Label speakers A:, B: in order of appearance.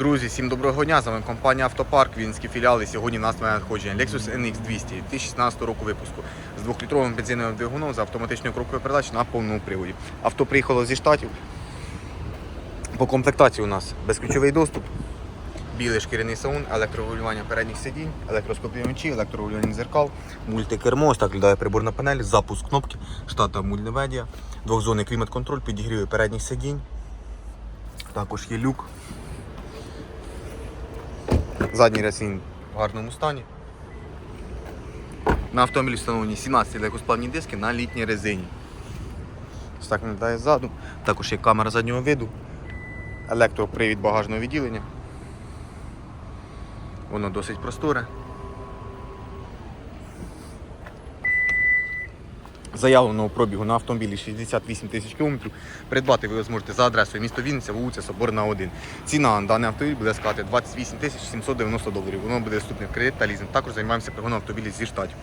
A: Друзі, всім доброго дня. З вами компанія Автопарк, Вінські філіали. Сьогодні у нас нове надходження Lexus NX 200 2016 року випуску з двохлітровим бензиновим двигуном з автоматичною коробкою передач на повному приводі. Авто приїхало зі штатів. По комплектації у нас безключовий доступ, білий шкіряний салон, електрорегулювання передніх сидінь, електроскопівничі, електрорегулювання зеркал, мультикермо, ось так глядає приборна панель, запуск кнопки, штата мультимедіа, двохзонний клімат-контроль, підігріви передніх сидінь. Також є люк. Задній ресін в гарному стані. На автомобілі встановлені 17 легкосплавні диски на літній резині. Ось так виглядає ззаду. Також є камера заднього виду, електропривід багажного відділення. Воно досить просторе. Заявленого пробігу на автомобілі 68 тисяч кілометрів. Придбати ви зможете за адресою місто Вінниця, вулиця Соборна 1. Ціна на даний автомобіль буде складати 28 тисяч 790 доларів. Воно буде доступне в кредит та лізинг. Також займаємося пригоном автомобілів зі штатів.